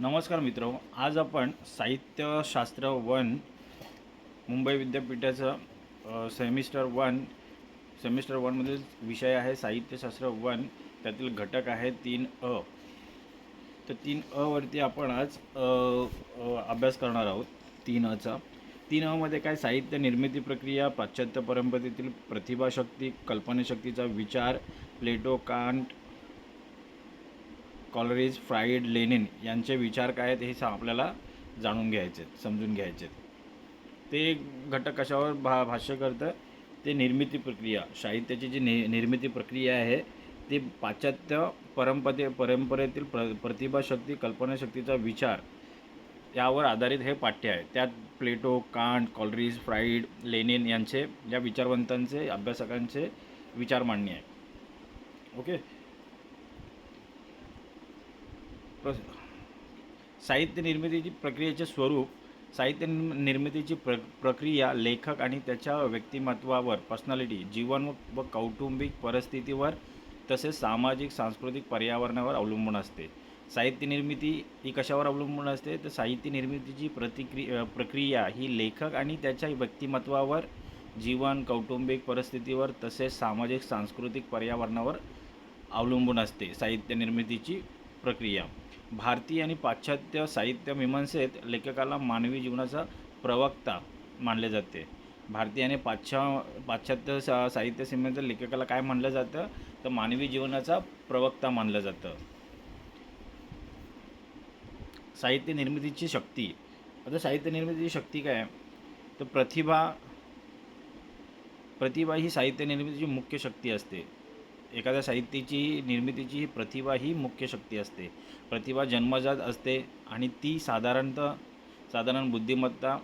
नमस्कार मित्र आज आपण साहित्यशास्त्र वन मुंबई विद्यापीठाचं सेमिस्टर वन सेमिस्टर वनमधील विषय आहे साहित्यशास्त्र वन. त्यातील घटक आहे तीन अ. तर तीन अवरती आपण आज अभ्यास करणार आहोत तीन अचा. तीन अमध्ये काय साहित्य निर्मिती प्रक्रिया पाश्चात्य परंपरेतील प्रतिभाशक्ती कल्पनाशक्तीचा विचार Plato Kant Coleridge Freud Lenin यांचे विचार काय आहेत हे सा आपल्याला जाणून घ्यायचे आहेत, समजून घ्यायचे आहेत. ते घटक कशावर भा भाष्य करतं? ते निर्मिती प्रक्रिया. साहित्याची जी नि निर्मिती प्रक्रिया आहे ती पाश्चात्य परंपरे परंपरेतील प्र प्रतिभाशक्ती कल्पनाशक्तीचा विचार यावर आधारित हे पाठ्य आहे. त्यात Plato Kant Coleridge Freud Lenin यांचे या विचारवंतांचे अभ्यासकांचे विचार मांडणी आहे. ओके? प्र- साहित्य निर्मितीची प्रक्रियेचे स्वरूप साहित्य निर्म- निर्मितीची प्र प्रक्रिया लेखक आणि त्याच्या व्यक्तिमत्वावर पर्सनॅलिटी जीवन व- कौटुंबिक परिस्थितीवर तसेच सामाजिक सांस्कृतिक पर्यावरणावर अवलंबून असते. साहित्य निर्मिती ही कशावर अवलंबून असते? तर साहित्य निर्मितीची प्रतिक्रिया प्रक्रिया ही लेखक आणि त्याच्या व्यक्तिमत्वावर जीवन कौटुंबिक परिस्थितीवर तसेच सामाजिक सांस्कृतिक पर्यावरणावर अवलंबून असते साहित्य निर्मितीची प्रक्रिया. भारतीय आणि पाश्चात्य साहित्य मीमांसेत लेखकाला मानवी जीवनाचा प्रवक्ता मानले जाते. भारतीय आणि पाश्चा पाश्चात्य सा साहित्य सीमेचं लेखकाला काय मानलं जातं? तर मानवी जीवनाचा प्रवक्ता मानलं जातं. साहित्य निर्मितीची शक्ती. आता साहित्य निर्मितीची शक्ती काय? तर प्रतिभा प्रतिभा ही साहित्य निर्मितीची मुख्य शक्ती असते. एखाद्या साहित्याची निर्मितीची ही प्रतिभा ही मुख्य शक्ती असते. प्रतिभा जन्मजात असते आणि ती साधारणतः साधारण बुद्धिमत्ता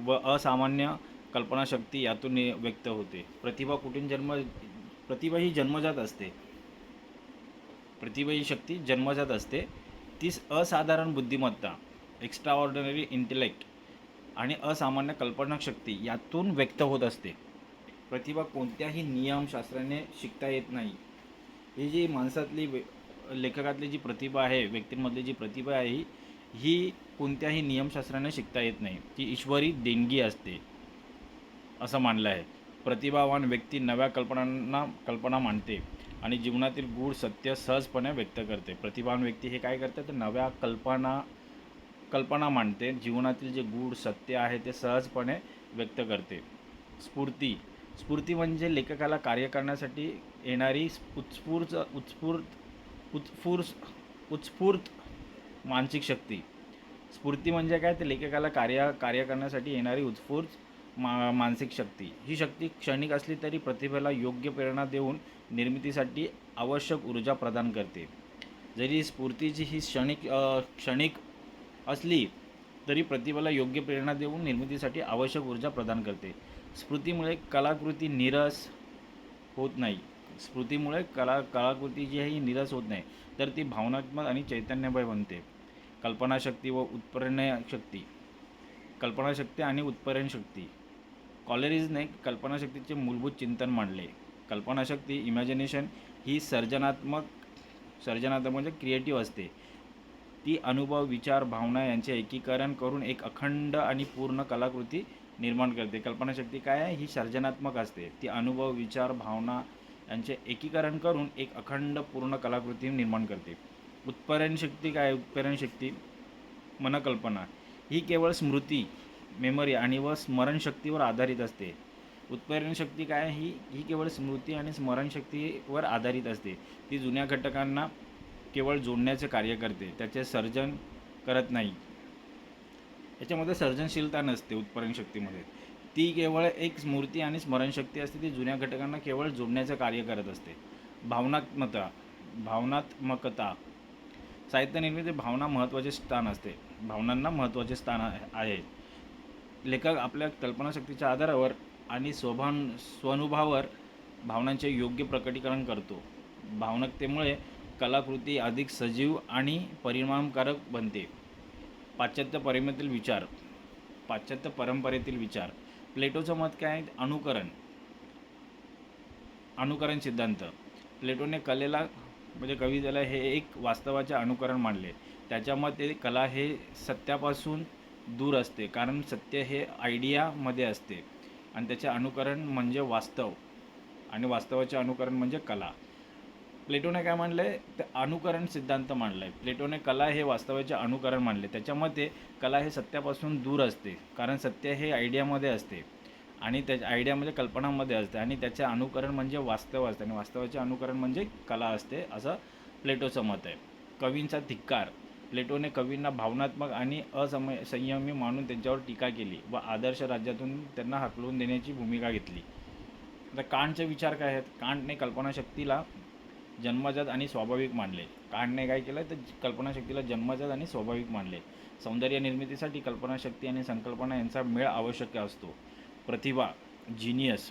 व असामान्य कल्पनाशक्ती यातून व्यक्त होते. प्रतिभा कुठून जन्म प्रतिभा ही जन्मजात असते. प्रतिभा ही शक्ती जन्मजात असते. ती असाधारण बुद्धिमत्ता एक्स्ट्रा ऑर्डिनरी इंटेलेक्ट आणि असामान्य कल्पनाशक्ती यातून व्यक्त होत असते. प्रतिभा कोणत्याही नियमशास्त्राने शिकता येत नाही. ही जी माणसातली लेखकातली जी प्रतिभा आहे व्यक्तींमधली जी प्रतिभा आहे ही ही कोणत्याही नियमशास्त्राने शिकता येत नाही. ती ईश्वरी देणगी असते असं मानलं आहे. प्रतिभावान व्यक्ती नव्या कल्पनांना कल्पना मांडते आणि जीवनातील गूढ सत्य सहजपणे व्यक्त करते. प्रतिभावान व्यक्ती हे काय करते तर नव्या कल्पना कल्पना मांडते. जीवनातील जे गूढ सत्य आहे ते सहजपणे व्यक्त करते. स्फूर्ती स्फूर्ती म्हणजे लेखकाला कार्य करण्यासाठी येणारी उत्स्फूर्त उत्स्फूर्त उत्स्फूर्त उत्स्फूर्त मानसिक शक्ती. स्फूर्ती म्हणजे काय? ते लेखकाला कार्य कार्य करण्यासाठी येणारी उत्स्फूर्त मा मानसिक शक्ती. ही शक्ती क्षणिक असली तरी प्रतिभेला योग्य प्रेरणा देऊन निर्मितीसाठी आवश्यक ऊर्जा प्रदान करते. जरी स्फूर्तीची ही क्षणिक क्षणिक असली तरी प्रतिभेला योग्य प्रेरणा देऊन निर्मितीसाठी आवश्यक ऊर्जा प्रदान करते. स्फूर्तीमुळे कलाकृती निरस होत नाही. स्मृतीमुळे कला कलाकृती जी आहे ही निरस होत नाही तर ती भावनात्मक आणि चैतन्यमय बनते. कल्पनाशक्ती व उत्प्रेरणशक्ती. कल्पनाशक्ती आणि उत्प्रेरणशक्ती. कॉलरीजने कल्पनाशक्तीचे मूलभूत चिंतन मांडले. कल्पनाशक्ती इमॅजिनेशन ही सर्जनात्मक सर्जनात्मक म्हणजे क्रिएटिव्ह असते. ती अनुभव विचार भावना यांचे एकीकरण करून एक अखंड आणि पूर्ण कलाकृती निर्माण करते. कल्पनाशक्ती काय आहे? ही सर्जनात्मक असते. ती अनुभव विचार भावना यांचे एकीकरण करून एक अखंड पूर्ण कलाकृती निर्माण करते. उत्प्रेरण शक्ती काय? आहे? शक्ती? मनकल्पना. ही केवळ स्मृती मेमरी आणि व स्मरणशक्तीवर आधारित असते. उत्प्रेरण शक्ती काय? ही ही केवळ स्मृती आणि स्मरणशक्तीवर आधारित असते. ती जुन्या घटकांना केवळ जोडण्याचे कार्य करते. त्याचे सर्जन करत नाही. याच्यामध्ये सर्जनशीलता नसते उत्पादन शक्तीमध्ये. ती केवळ एक स्मृती आणि स्मरणशक्ती असते ती जुन्या घटकांना केवळ जोडण्याचं कार्य करत असते. भावनात्मता भावनात्मकता. साहित्य निर्मिती भावना महत्त्वाचे स्थान असते. भावनांना महत्त्वाचे स्थान आहे- लेखक आपल्या कल्पनाशक्तीच्या आधारावर आणि स्वभान स्वनुभवावर भावनांचे योग्य प्रकटीकरण करतो. भावनकतेमुळे कलाकृती अधिक सजीव आणि परिणामकारक बनते. पाश्चात्य परिमेतील विचार पाश्चात्य परंपरेतील विचार. प्लेटोचं मत काय आहे? अनुकरण. अनुकरण सिद्धांत. प्लेटोने कलेला म्हणजे कवितेला हे एक वास्तवाचे अनुकरण मानले. त्याच्यामध्ये कला हे सत्यापासून दूर असते कारण सत्य हे आयडियामध्ये असते. आणि त्याचे अनुकरण म्हणजे वास्तव. आणि वास्तवाचे अनुकरण म्हणजे कला. प्लेटोने काय मांडलं आहे तर अनुकरण सिद्धांत मांडला आहे प्लेटोने कला हे वास्तवाचे अनुकरण मांडले. त्याच्यामध्ये कला हे सत्यापासून दूर असते. कारण सत्य हे आयडियामध्ये असते. आणि त्या आयडियामध्ये कल्पनामध्ये असते. आणि त्याचे अनुकरण म्हणजे वास्तव असते. आणि वास्तवाचे अनुकरण म्हणजे कला असते असं प्लेटोचं मत आहे. कवींचा धिक्कार. प्लेटोने कवींना भावनात्मक आणि असमय संयमी मानून त्यांच्यावर टीका केली व आदर्श राज्यातून त्यांना हकलून देण्याची भूमिका घेतली. आता कांटचे विचार काय आहेत? कांटने कल्पनाशक्तीला जन्मजात आणि स्वाभाविक मानले. कांटने काय केलं? तर कल्पनाशक्तीला जन्मजात आणि स्वाभाविक मानले. सौंदर्य निर्मितीसाठी कल्पनाशक्ती आणि संकल्पना यांचा मेळ आवश्यक असतो. प्रतिभा जिनियस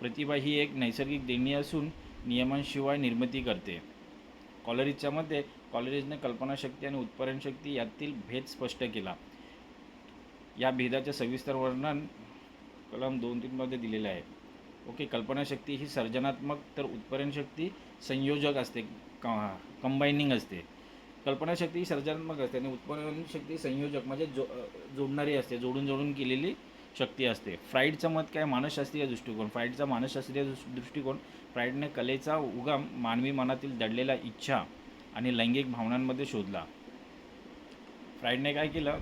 प्रतिभा ही एक नैसर्गिक देणी असून नियमांशिवाय निर्मिती करते. कॉलरीजच्या मते कॉलरीजने कल्पनाशक्ती आणि उत्पादनशक्ती यातील भेद स्पष्ट केला. या भेदाचे सविस्तर वर्णन कलम दोन तीनमध्ये दिलेले आहे. ओके कल्पनाशक्ती ही सर्जनात्मक तर उत्पादनशक्ती संयोजक असते कंबायनिंग असते. कल्पनाशक्ती ही सर्जनात्मक असते आणि उत्पादनशक्ती संयोजक म्हणजे जो जोडणारी असते जोडून जोडून केलेली शक्ती असते. फ्राईडचं मत काय? मानसशास्त्रीय दृष्टिकोन. फ्राईडचा मानसशास्त्रीय दृष्टिकोन फ्राईडने कलेचा उगम मानवी मनातील दडलेल्या इच्छा आणि लैंगिक भावनांमध्ये शोधला. फ्राईडने काय केलं?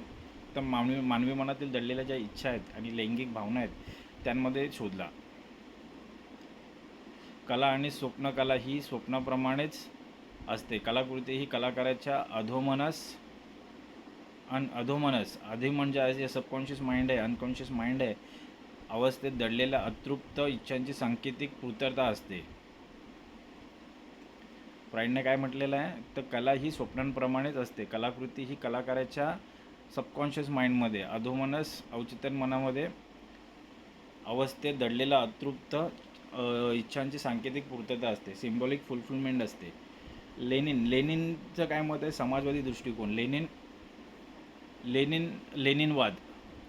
तर मानवी मानवी मनातील दडलेल्या ज्या इच्छा आहेत आणि लैंगिक भावना आहेत त्यांमध्ये शोधला. कला आणि स्वप्नकला ही स्वप्नाप्रमाणेच असते. कलाकृती ही कलाकाराच्या अधोमनस अन अधोमनस आधी म्हणजे आहे जे सबकॉन्शियस माइंड आहे अनकॉन्शियस माइंड आहे अवस्थेत दडलेल्या अतृप्त इच्छांची सांकेतिक पूर्तता असते. प्राईडने काय म्हटलेलं आहे? तर कला ही स्वप्नांप्रमाणेच असते. कलाकृती ही कलाकाराच्या सबकॉन्शियस माइंडमध्ये अधोमनस अवचेतन मनामध्ये अवस्थेत दडलेला अतृप्त इच्छांची सांकेतिक पूर्तता असते सिम्बॉलिक फुलफिलमेंट असते. लेनिन लेनिनचं काय मत आहे? समाजवादी दृष्टिकोन. लेनिन लेनिन लेनिनवाद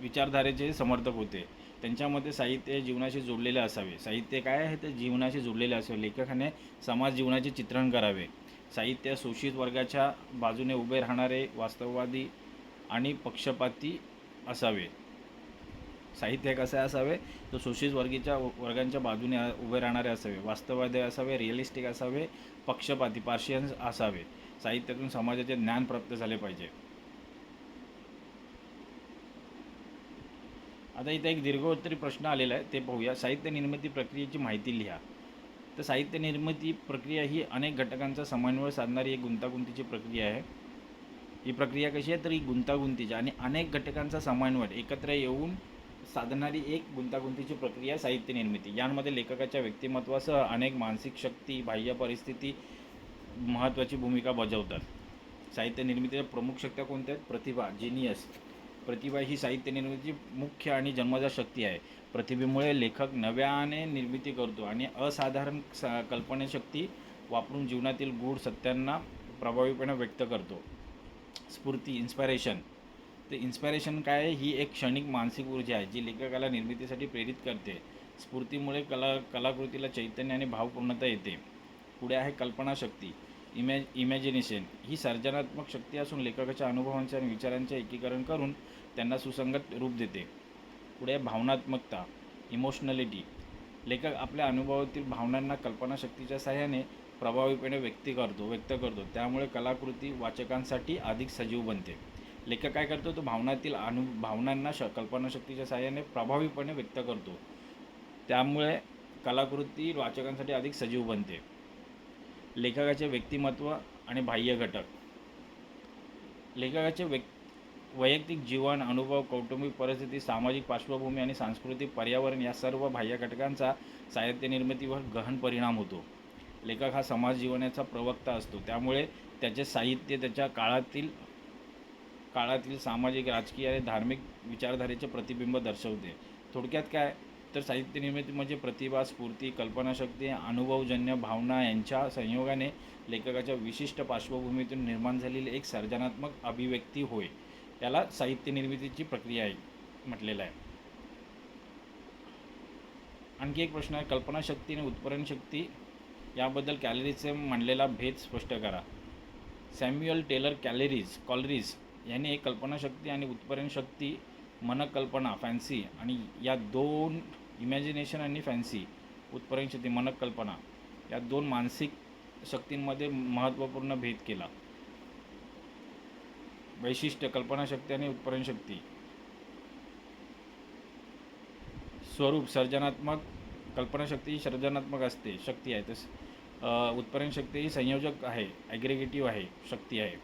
विचारधारेचे समर्थक होते. त्यांच्यामध्ये साहित्य जीवनाशी जोडलेले असावे. साहित्य काय आहे? ते जीवनाशी जोडलेले असावे. लेखकाने समाज जीवनाचे चित्रण करावे. साहित्य शोषित वर्गाच्या बाजूने उभे राहणारे वास्तववादी आणि पक्षपाती असावे. साहित्य कसे असावे? तर शोषित वर्गीच्या वर्गांच्या बाजूने उभे राहणारे असावे. वास्तववादी असावे रिअलिस्टिक असावे पक्षपाती पार्शियन्स असावे. साहित्यातून समाजाचे ज्ञान प्राप्त झाले पाहिजे. आता इथे एक दीर्घोत्तरी प्रश्न आलेला आहे ते पाहूया. साहित्य निर्मिती प्रक्रियेची माहिती लिहा. तर साहित्य निर्मिती प्रक्रिया ही अनेक घटकांचा समन्वय साधणारी एक गुंतागुंतीची प्रक्रिया आहे. ही प्रक्रिया कशी आहे? तर ही गुंतागुंतीची आणि अनेक घटकांचा समन्वय. एकत्र येऊन साधणारी एक गुंतागुंतीची प्रक्रिया साहित्य निर्मिती. यांमध्ये लेखकाच्या व्यक्तिमत्वासह अनेक मानसिक शक्ती बाह्य परिस्थिती महत्त्वाची भूमिका बजावतात. साहित्य निर्मितीच्या प्रमुख शक्त्या कोणत्या आहेत? प्रतिभा जिनियस प्रतिभा ही साहित्य निर्मितीची मुख्य आणि जन्मजात शक्ती आहे. प्रतिभेमुळे लेखक नव्याने निर्मिती करतो आणि असाधारण स कल्पनाशक्ती वापरून जीवनातील गूढ सत्यांना प्रभावीपणे व्यक्त करतो. स्फूर्ती इन्स्पायरेशन तर इन्स्पायरेशन काय ही एक क्षणिक मानसिक ऊर्जा आहे जी लेखकाला निर्मितीसाठी प्रेरित करते. स्फूर्तीमुळे कला कलाकृतीला चैतन्य आणि भावपूर्णता येते. पुढे आहे कल्पनाशक्ती इमॅ इमॅजिनेशन ही सर्जनात्मक शक्ती असून लेखकाच्या अनुभवांचे आणि विचारांचे एकीकरण करून त्यांना सुसंगत रूप देते. पुढे आहे भावनात्मकता इमोशनॅलिटी लेखक आपल्या अनुभवातील भावनांना कल्पनाशक्तीच्या सहाय्याने प्रभावीपणे व्यक्त करतो व्यक्त करतो. त्यामुळे कलाकृती वाचकांसाठी अधिक सजीव बनते. लेखक काय करतो तो भावनातील अनु भावनांना श कल्पनाशक्तीच्या साहाय्याने प्रभावीपणे व्यक्त करतो. त्यामुळे कलाकृती वाचकांसाठी अधिक सजीव बनते. लेखकाचे व्यक्तिमत्व आणि बाह्य घटक. लेखकाचे व्यक् वैयक्तिक जीवन अनुभव कौटुंबिक परिस्थिती सामाजिक पार्श्वभूमी आणि सांस्कृतिक पर्यावरण या सर्व बाह्य घटकांचा साहित्य निर्मितीवर गहन परिणाम होतो. लेखक हा समाज जीवनाचा प्रवक्ता असतो. त्यामुळे त्याचे साहित्य त्याच्या काळातील काळातील सामाजिक राजकीय आणि धार्मिक विचारधारेचे प्रतिबिंब दर्शवते. थोडक्यात काय? तर साहित्य निर्मिती म्हणजे प्रतिभा स्फूर्ती कल्पनाशक्ती अनुभवजन्य भावना यांच्या संयोगाने लेखकाच्या विशिष्ट पार्श्वभूमीतून निर्माण झालेली एक सर्जनात्मक अभिव्यक्ती होय. याला साहित्य निर्मितीची प्रक्रिया आहे म्हटलेलं आहे. आणखी एक प्रश्न आहे. कल्पनाशक्ती आणि उत्पादनशक्ती याबद्दल कॅलरीचे मांडलेला भेद स्पष्ट करा. सॅम्युअल टेलर कॅलरीज कॉलरीज यांनी एक कल्पनाशक्ती आणि उत्पादन शक्ती मनकल्पना फॅन्सी आणि या दोन इमॅजिनेशन आणि फॅन्सी उत्पादन शक्ती मनकल्पना या दोन मानसिक शक्तींमध्ये महत्त्वपूर्ण भेद केला. वैशिष्ट्य कल्पनाशक्ती आणि उत्पादन शक्ती. स्वरूप सर्जनात्मक कल्पनाशक्ती ही सर्जनात्मक असते शक्ती आहे. तस उत्पादन शक्ती ही संयोजक आहे ॲग्रेगेटिव्ह आहे शक्ती आहे.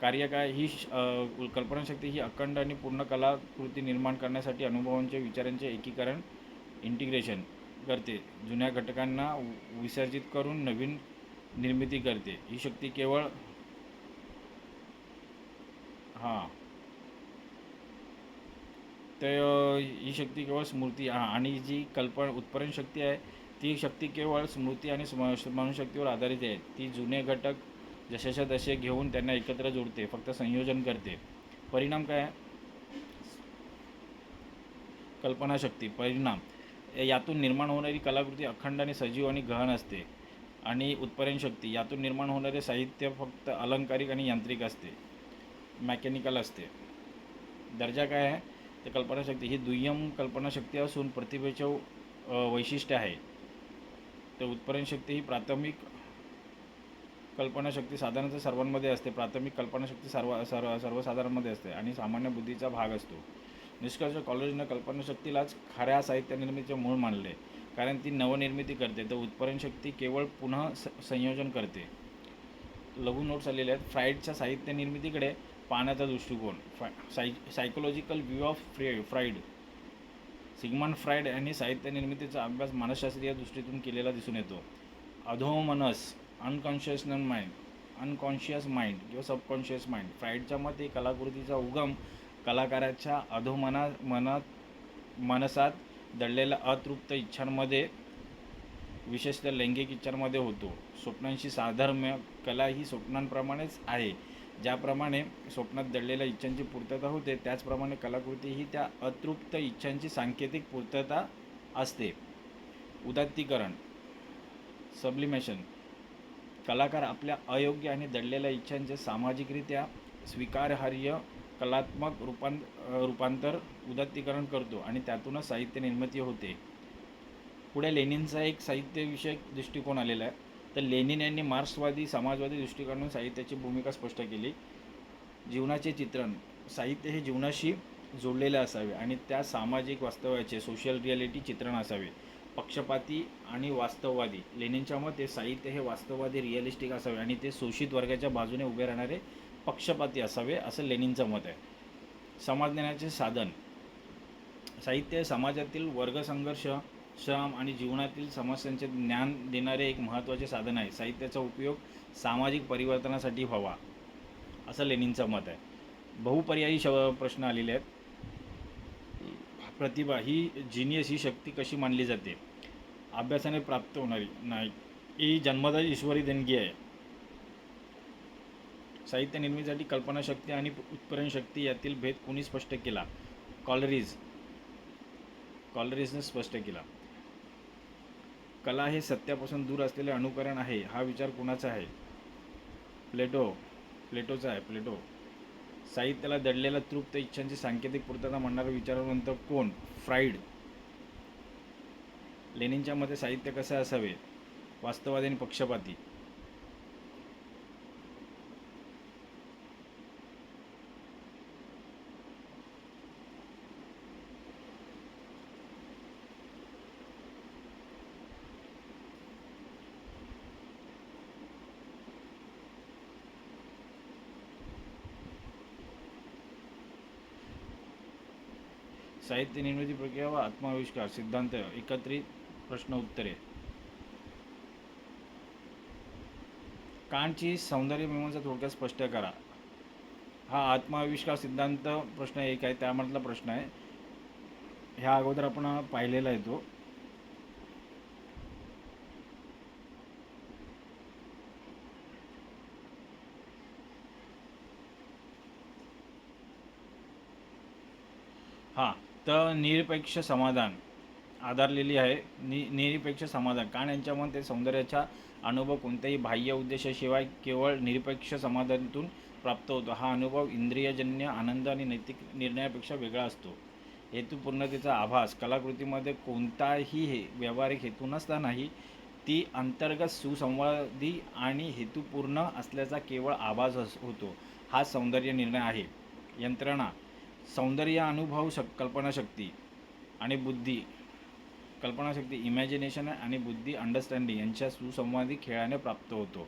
कार्य काय? ही श- कल्पनाशक्ती ही अखंड आणि पूर्ण कलाकृती निर्माण करण्यासाठी अनुभवांचे विचारांचे एकीकरण इंटिग्रेशन करते. जुन्या घटकांना विसर्जित करून नवीन निर्मिती करते. ही शक्ती केवळ हां. तर ही शक्ती केवळ स्मृती हां आणि जी कल्पना उत्पादन शक्ती आहे ती शक्ती केवळ स्मृती आणि स्म शक्तीवर आधारित आहे. ती जुने घटक जशाच्या तसे घेऊन त्यांना एकत्र जोडते फक्त संयोजन करते. परिणाम काय? कल्पनाशक्ती परिणाम. यातून निर्माण होणारी कलाकृती अखंड आणि सजीव आणि गहन असते. आणि उत्पादन शक्ती यातून निर्माण होणारे साहित्य फक्त अलंकारिक आणि यांत्रिक असते. मॅकॅनिकल असते. दर्जा काय आहे? तर कल्पनाशक्ती. ही दुय्यम कल्पनाशक्ती असून प्रतिभेचे वैशिष्ट्य आहे. तर उत्पादन शक्ती ही प्राथमिक कल्पनाशक्ती साधारणतः सर्वांमध्ये असते प्राथमिक कल्पनाशक्ती सर्व सर्व सर्वसाधारणमध्ये असते आणि सामान्य बुद्धीचा भाग असतो. निष्कर्ष कॉलेजनं कल्पनाशक्तीलाच खऱ्या साहित्य निर्मितीचे मूळ मानले कारण ती नवनिर्मिती करते. तर उत्पादन शक्ती केवळ पुन्हा स संयोजन करते. लघु नोट्स आलेले आहेत. फ्राईडच्या साहित्य निर्मितीकडे पाहण्याचा दृष्टिकोन. फ्रा साय सायकोलॉजिकल व्ह्यू ऑफ फ्रे फ्राईड सिग्मन फ्राईड यांनी साहित्य निर्मितीचा अभ्यास मानसशास्त्रीय दृष्टीतून केलेला दिसून येतो. अधोमनस. अनकॉन्शियसनल माइंड अनकॉन्शियस माइंड किंवा सबकॉन्शियस माइंड फ्राईडच्या मते कलाकृतीचा उगम कलाकाराच्या अधोमना मनात मनसात दडलेल्या अतृप्त इच्छांमध्ये विशेषतः लैंगिक इच्छांमध्ये होतो. स्वप्नांशी साधर्म्य कला ही स्वप्नांप्रमाणेच आहे. ज्याप्रमाणे स्वप्नात दडलेल्या इच्छांची पूर्तता होते त्याचप्रमाणे कलाकृती ही त्या अतृप्त इच्छांची सांकेतिक पूर्तता असते. उदात्तीकरण. सब्लिमेशन कलाकार आपल्या अयोग्य आणि दडलेल्या इच्छांचे सामाजिकरित्या स्वीकारहार्य कलात्मक रूपां रूपांतर उदात्तीकरण करतो आणि त्यातूनच साहित्य निर्मिती होते. पुढे लेनिनचा एक साहित्यविषयक दृष्टिकोन आलेला आहे. तर लेनिन यांनी मार्क्सवादी समाजवादी दृष्टिकोनातून साहित्याची भूमिका स्पष्ट केली. जीवनाचे चित्रण साहित्य हे जीवनाशी जोडलेले असावे आणि त्या सामाजिक वास्तवाचे सोशल रिॲलिटी चित्रण असावे. पक्षपाती आणि वास्तववादी. लेणींच्या मते साहित्य हे वास्तववादी रिअलिस्टिक असावे आणि ते शोषित वर्गाच्या बाजूने उभे राहणारे पक्षपाती असावे असं लेणींचं मत आहे. समाजज्ञानाचे साधन. साहित्य हे समाजातील वर्गसंघर्ष श्रम आणि जीवनातील समस्यांचे ज्ञान देणारे एक महत्त्वाचे साधन आहे. साहित्याचा उपयोग सामाजिक परिवर्तनासाठी व्हावा असं लेणींचं मत आहे. बहुपर्यायी श प्रश्न आलेले आहेत. प्रतिभा ही जिनियस ही शक्ती कशी मानली जाते? अभ्यासाने प्राप्त होणारी नाही. ही जन्मदाय ईश्वरी देणगी आहे. साहित्य निर्मितीसाठी कल्पनाशक्ती आणि उत्प्रेरण शक्ती यातील भेद कोणी स्पष्ट केला? कॉलरीज. कॉलरीजने स्पष्ट केला. कला हे सत्यापासून दूर असलेले अनुकरण आहे हा विचार कुणाचा आहे? प्लेटो. प्लेटोचा आहे प्लेटो. साहित्याला दडलेल्या तृप्त इच्छांची सांकेतिक पूर्तता म्हणणारा विचारवंत कोण? फ्राईड लेनिनच्या मते साहित्य कसे असावे? वास्तववादी आणि पक्षपाती. साहित्य निर्मिती प्रक्रिया व आत्माविष्कार सिद्धांत एकत्रित प्रश्न उत्तरे. कानची सौंदर्य मीमांसा थोडक्यात स्पष्ट करा. हा आत्माविष्कार सिद्धांत प्रश्न एक आहे त्यामधला प्रश्न आहे. ह्या अगोदर आपण पाहिलेला आहे तो. हां. तर निरपेक्ष समाधान आधारलेली आहे. नि निरपेक्ष समाधान. कारण यांच्यामध्ये सौंदर्याचा अनुभव कोणत्याही बाह्य उद्देशाशिवाय केवळ निरपेक्ष समाधानातून प्राप्त होतो. हा अनुभव इंद्रियजन्य आनंद आणि नैतिक निर्णयापेक्षा वेगळा असतो. हेतुपूर्णतेचा आभास. कलाकृतीमध्ये कोणताही हे व्यावहारिक हेतू नसतानाही ती अंतर्गत सुसंवादी आणि हेतुपूर्ण असल्याचा केवळ आभास होतो. हा सौंदर्य निर्णय आहे. यंत्रणा. सौंदर्य अनुभव शक कल्पनाशक्ती आणि बुद्धी. कल्पनाशक्ती इमॅजिनेशन आणि बुद्धी अंडरस्टँडिंग यांच्या सुसंवादी खेळाने प्राप्त होतो.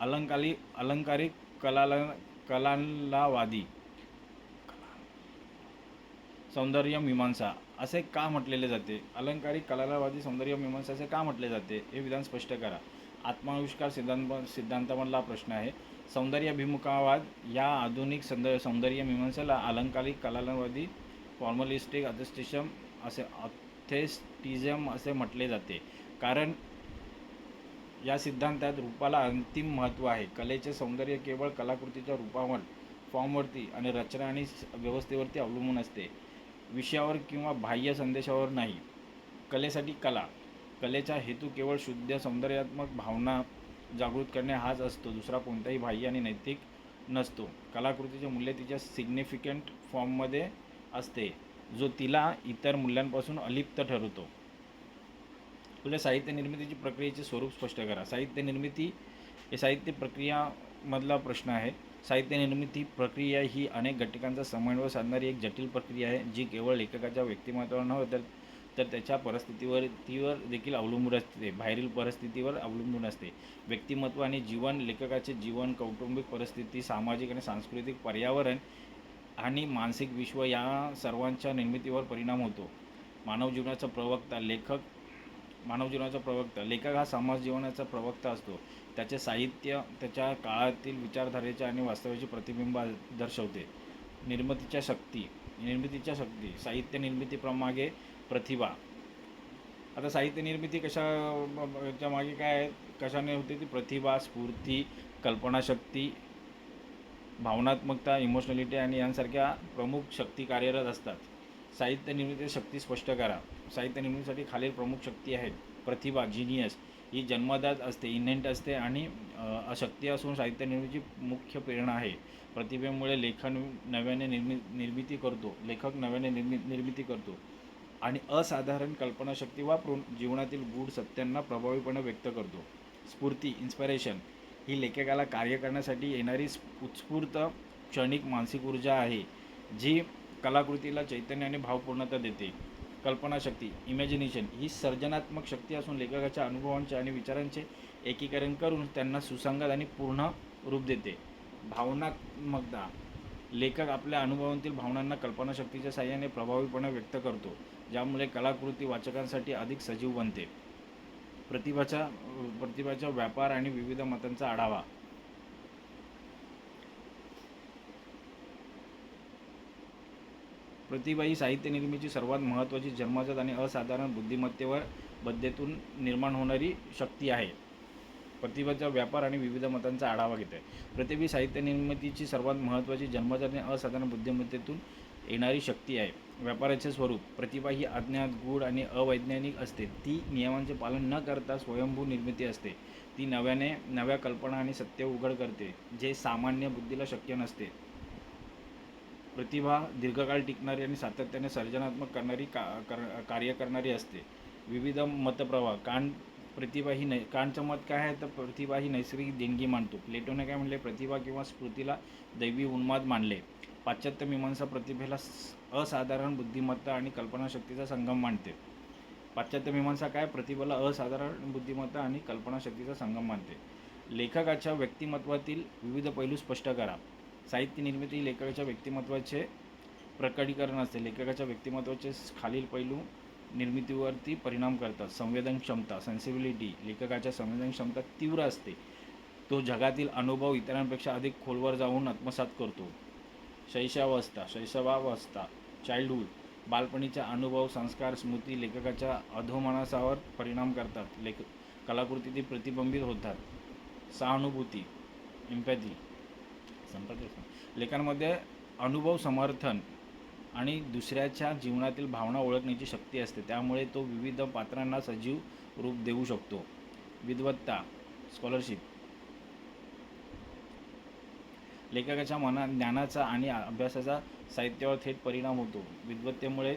अलंकारी अलंकारिक कलाला कलालावादी सौंदर्य मीमांसा असे का म्हटलेले जाते? अलंकारिक कलालावादी सौंदर्य मीमांसा असे का म्हटले जाते? हे विधान स्पष्ट करा. आत्माविष्कार सिद्धांत सिद्धांतामधला प्रश्न आहे. सौंदर्याभिमुखावाद या आधुनिक संद सौंदर्य मीमांसेला अलंकारिक कलालावादी फॉर्मलिस्टिक अथेस्टिशम असे अथेस्टिझम असे म्हटले जाते. कारण या सिद्धांतात रूपाला अंतिम महत्त्व आहे. कलेचे सौंदर्य केवळ कलाकृतीच्या रूपावर फॉर्मवरती आणि रचना आणि व्यवस्थेवरती अवलंबून असते. विषयावर किंवा बाह्य संदेशावर नाही. कलेसाठी कला. कलेचा हेतू केवळ शुद्ध सौंदर्यात्मक भावना जागृत करणे हाच असतो. दुसरा कोणताही बाह्य आणि नैतिक नसतो. कलाकृतीचे मूल्य तिच्या सिग्निफिकंट फॉर्ममध्ये असते जो तिला इतर मूल्यांपासून अलिप्त ठरवतो. तुझ्या साहित्य निर्मितीची प्रक्रियेचे स्वरूप स्पष्ट करा. साहित्य निर्मिती हे साहित्य प्रक्रियामधला प्रश्न आहे. साहित्य निर्मिती प्रक्रिया ही अनेक घटकांचा समन्वय साधणारी एक जटिल प्रक्रिया आहे जी केवळ लेखकाच्या व्यक्तिमत्वावर नव्हे तर तर त्याच्या परिस्थितीवर तीवर देखील अवलंबून असते. बाहेरील परिस्थितीवर अवलंबून असते. व्यक्तिमत्व आणि जीवन लेखकाचे जीवन कौटुंबिक परिस्थिती सामाजिक आणि सांस्कृतिक पर्यावरण आणि मानसिक विश्व या सर्वांच्या निर्मितीवर परिणाम होतो. मानव जीवनाचा प्रवक्ता लेखक मानव जीवनाचा प्रवक्ता लेखक हा समाज जीवनाचा प्रवक्ता असतो. त्याचे साहित्य त्याच्या काळातील विचारधारेचे आणि वास्तवाचे प्रतिबिंब दर्शवते. निर्मितीच्या शक्ती निर्मितीच्या शक्ती साहित्य निर्मितीप्रमागे प्रतिभा. आता साहित्य निर्मिती कशाच्या मागे काय आहे कशाने होते ती? प्रतिभा स्फूर्ती कल्पनाशक्ती भावनात्मकता इमोशनॅलिटी आणि यांसारख्या प्रमुख शक्ती कार्यरत असतात. साहित्य निर्मिती शक्ती स्पष्ट करा. साहित्य निर्मितीसाठी खालील प्रमुख शक्ती आहेत. प्रतिभा जिनियस ही जन्मदात असते इन्हेंट असते आणि अशक्ती असून साहित्य निर्मितीची मुख्य प्रेरणा आहे. प्रतिभेमुळे लेखन नव्याने निर्मि निर्मिती करतो. लेखक नव्याने निर्मि निर्मिती करतो. आणि असाधारण कल्पनाशक्ती वापरून जीवनातील गूढ सत्यांना प्रभावीपणे व्यक्त करतो. स्फूर्ती इन्स्पिरेशन ही लेखकाला कार्य करण्यासाठी येणारी उत्स्फूर्त क्षणिक मानसिक ऊर्जा आहे जी कलाकृतीला चैतन्य आणि भावपूर्णता देते. कल्पनाशक्ती इमॅजिनेशन ही सर्जनात्मक शक्ती असून लेखकाच्या अनुभवांचे आणि विचारांचे एकीकरण करून त्यांना सुसंगत आणि पूर्ण रूप देते. भावनात्मकता. लेखक आपल्या अनुभवांतील भावनांना कल्पनाशक्तीच्या साहाय्याने प्रभावीपणे व्यक्त करतो. ज्यामुळे कलाकृती वाचकांसाठी अधिक सजीव बनते. प्रतिभाचा प्रतिभाचा व्यापार आणि विविध मतांचा आढावा. प्रतिभा ही साहित्य निर्मितीची सर्वात महत्त्वाची जन्मजात आणि असाधारण बुद्धिमत्तेवर बद्धेतून निर्माण होणारी शक्ती आहे. प्रतिभाचा व्यापार आणि विविध मतांचा आढावा घेते. प्रतिभा साहित्य निर्मितीची सर्वात महत्त्वाची जन्मजात आणि असाधारण बुद्धिमत्तेतून येणारी शक्ती आहे. व्यापाराचे स्वरूप प्रतिभा ही अज्ञात गूढ आणि अवैज्ञानिक असते. ती नियमांचे पालन न करता स्वयंभू निर्मिती असते. ती नव्याने नव्या कल्पना आणि सत्य उघड करते जे सामान्य बुद्धीला शक्य नसते. प्रतिभा दीर्घकाळ टिकणारी आणि सातत्याने सर्जनात्मक करणारी का कर कार्य करणारी असते. विविध मतप्रवाह कान प्रतिभा ही नै कांटचं मत काय आहे? तर प्रतिभा ही नैसर्गिक देणगी मानतो. प्लेटोने काय म्हणले? प्रतिभा किंवा स्फूर्तीला दैवी उन्माद मानले. पाश्चात्य मीमांसा प्रतिभेला असाधारण बुद्धिमत्ता आणि कल्पनाशक्तीचा संगम मानते. पाश्चात्य मीमांसा काय? प्रतिभेला असाधारण बुद्धिमत्ता आणि कल्पनाशक्तीचा संगम मानते. लेखकाच्या व्यक्तिमत्वातील विविध पैलू स्पष्ट करा. साहित्य निर्मिती ही लेखकाच्या व्यक्तिमत्वाचे प्रकटीकरण असते. लेखकाच्या व्यक्तिमत्वाचे खालील पैलू निर्मितीवरती परिणाम करतात. संवेदन क्षमता सेन्सिबिलिटी लेखकाच्या संवेदन क्षमता तीव्र असते. तो जगातील अनुभव इतरांपेक्षा अधिक खोलवर जाऊन आत्मसात करतो. शैशवावस्था शैशवावस्था चाइल्डहूड बालपणीचा अनुभव संस्कार स्मृती लेखकाच्या अधोमानसावर परिणाम करतात. लेख कलाकृती प्रतिबिंबित होतात. सहानुभूती इम्पॅथी संपर्क लेखांमध्ये अनुभव समर्थन आणि दुसऱ्याच्या जीवनातील भावना ओळखण्याची शक्ती असते. त्यामुळे तो विविध पात्रांना सजीव रूप देऊ शकतो. विद्वत्ता स्कॉलरशिप लेखकाच्या मना ज्ञानाचा आणि अभ्यासाचा साहित्यावर थेट परिणाम होतो. विद्वत्तेमुळे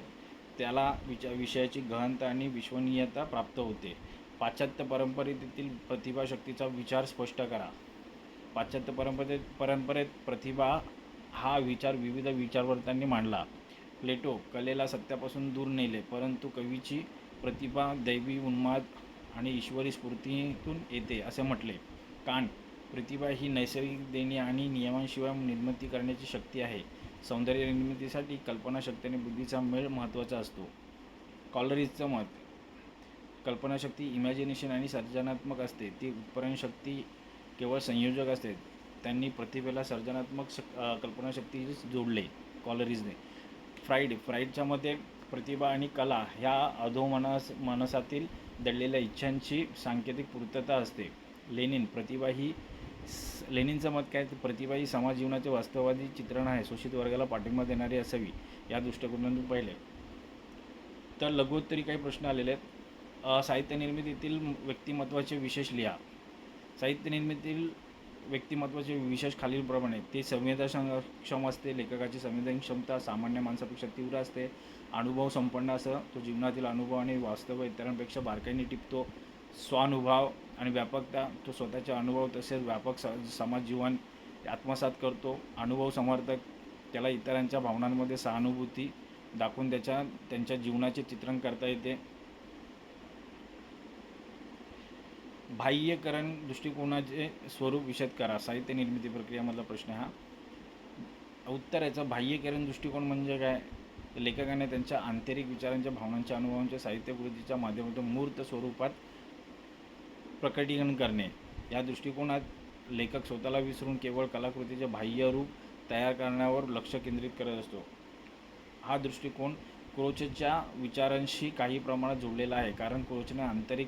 त्याला विचा विषयाची गहनता आणि विश्वनीयता प्राप्त होते. पाश्चात्य परंपरेतील प्रतिभाशक्तीचा विचार स्पष्ट करा. पाश्चात्य परंपरेत परंपरेत प्रतिभा हा विचार विविध विचारवंतांनी मांडला. प्लेटो कलेला सत्यापासून दूर नेले परंतु कवीची प्रतिभा दैवी उन्माद आणि ईश्वरी स्फूर्तीतून येते असे म्हटले. कांट प्रतिभा ही नैसर्गिक देणी आणि नियमांशिवाय निर्मिती करण्याची शक्ती आहे. सौंदर्य निर्मितीसाठी कल्पनाशक्ती आणि बुद्धीचा मेळ महत्त्वाचा असतो. कॉलरीजचं मत. कल्पनाशक्ती इमॅजिनेशन आणि सर्जनात्मक असते. ती उत्पन्न शक्ती केवळ संयोजक असते. त्यांनी प्रतिभेला सर्जनात्मक शक कल्पनाशक्तीच कल्पनाशक्ती जोडले. कॉलरीजने. फ्राईड फ्राईडच्या मते प्रतिभा आणि कला ह्या अधोमनस मनसातील दडलेल्या इच्छांची सांकेतिक पूर्तता असते. लेनिन. प्रतिभा ही लेनिनचं मत काय? प्रतिभा ही समाज जीवनाचे वास्तववादी चित्रण आहे. शोषित वर्गाला पाठिंबा देणारी असावी या दृष्टिकोनातून पाहिले. तर लघुत्तरी काही प्रश्न आलेले आहेत. साहित्य निर्मितीतील व्यक्तिमत्वाचे विशेष लिहा. साहित्य निर्मितीतील व्यक्तिमत्वाचे विशेष खालीलप्रमाणे ते संवेदनक्षम असते लेखकाची संवेदन क्षमता सामान्य माणसापेक्षा तीव्र असते अनुभव संपन्न असं तो जीवनातील अनुभव आणि वास्तव इतरांपेक्षा बारकाईने टिपतो स्वानुभव आणि व्यापकता तो स्वतःचे अनुभव तसेच व्यापक स समाजजीवन आत्मसात करतो. अनुभव समर्थक त्याला इतरांच्या भावनांमध्ये सहानुभूती दाखवून त्याच्या त्यांच्या जीवनाचे चित्रण करता येते. बाह्यकरण दृष्टिकोनाचे स्वरूप विषद करा. साहित्य निर्मिती प्रक्रियामधला प्रश्न हा. उत्तर याचा बाह्यकरण दृष्टिकोन म्हणजे काय? लेखकाने त्यांच्या आंतरिक विचारांच्या भावनांच्या अनुभवांच्या साहित्यकृतीच्या माध्यमातून मूर्त स्वरूपात प्रकटीकरण करणे. या दृष्टिकोनात लेखक स्वतःला विसरून केवळ कलाकृतीचे बाह्य रूप तयार करण्यावर लक्ष केंद्रित करत असतो. हा दृष्टिकोन क्रोचच्या विचारांशी काही प्रमाणात जोडलेला आहे कारण क्रोचने आंतरिक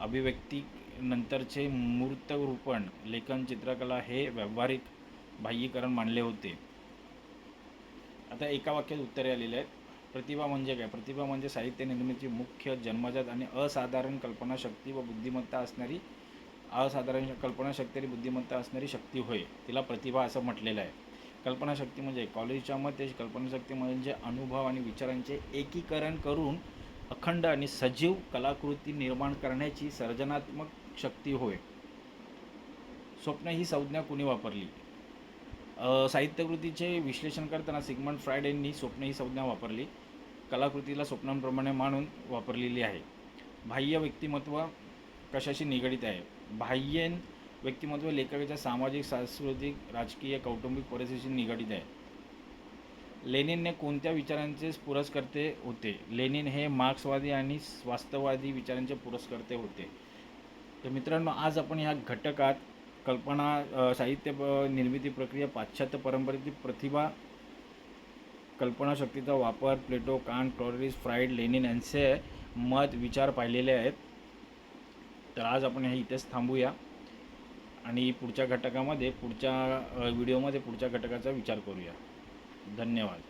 अभिव्यक्ती नंतरचे मूर्त रूपण लेखन चित्रकला हे व्यावहारिक बाह्यीकरण मानले होते. आता एका वाक्यात उत्तरे आलेले आहेत. प्रतिभा म्हणजे काय? प्रतिभा म्हणजे साहित्य निर्मितीची मुख्य जन्मजात आणि असाधारण कल्पनाशक्ती व बुद्धिमत्ता असणारी असाधारण कल्पनाशक्ती आणि बुद्धिमत्ता असणारी शक्ती होय. तिला प्रतिभा असं म्हटलेलं आहे. कल्पनाशक्ती म्हणजे कॉलेजच्या मते कल्पनाशक्ती म्हणजे अनुभव आणि विचारांचे एकीकरण करून अखंड आणि सजीव कलाकृती निर्माण करण्याची सर्जनात्मक शक्ती होय. स्वप्न ही संज्ञा कुणी वापरली? साहित्यकृतीचे विश्लेषण करताना सिगमंड फ्रायड यांनी स्वप्न ही संज्ञा वापरली. कलाकृतीला स्वप्नांप्रमाणे मानून वापरलेली आहे. बाह्य व्यक्तिमत्व कशाशी निगडीत आहे? बाह्यन व्यक्तिमत्व लेखकाच्या सामाजिक सांस्कृतिक राजकीय कौटुंबिक परिस्थितीशी निगडीत आहे. लेनिनने कोणत्या विचारांचे पुरस्कर्ते होते? लेनिन हे मार्क्सवादी आणि स्वास्थ्यवादी विचारांचे पुरस्कर्ते होते. तर मित्रांनो आज आपण ह्या घटकात कल्पना साहित्य निर्मिती प्रक्रिया पाश्चात्य परंपरेतील प्रतिभा कल्पनाशक्तीचा वापर प्लेटो कांट टॉरिस फ्राईड लेनिन यांचे मत विचार पाहिलेले आहेत. तर आज आपण हे इथेच थांबूया. आणि पुढच्या घटकामध्ये पुढच्या व्हिडिओमध्ये पुढच्या घटकाचा विचार करूया. धन्यवाद.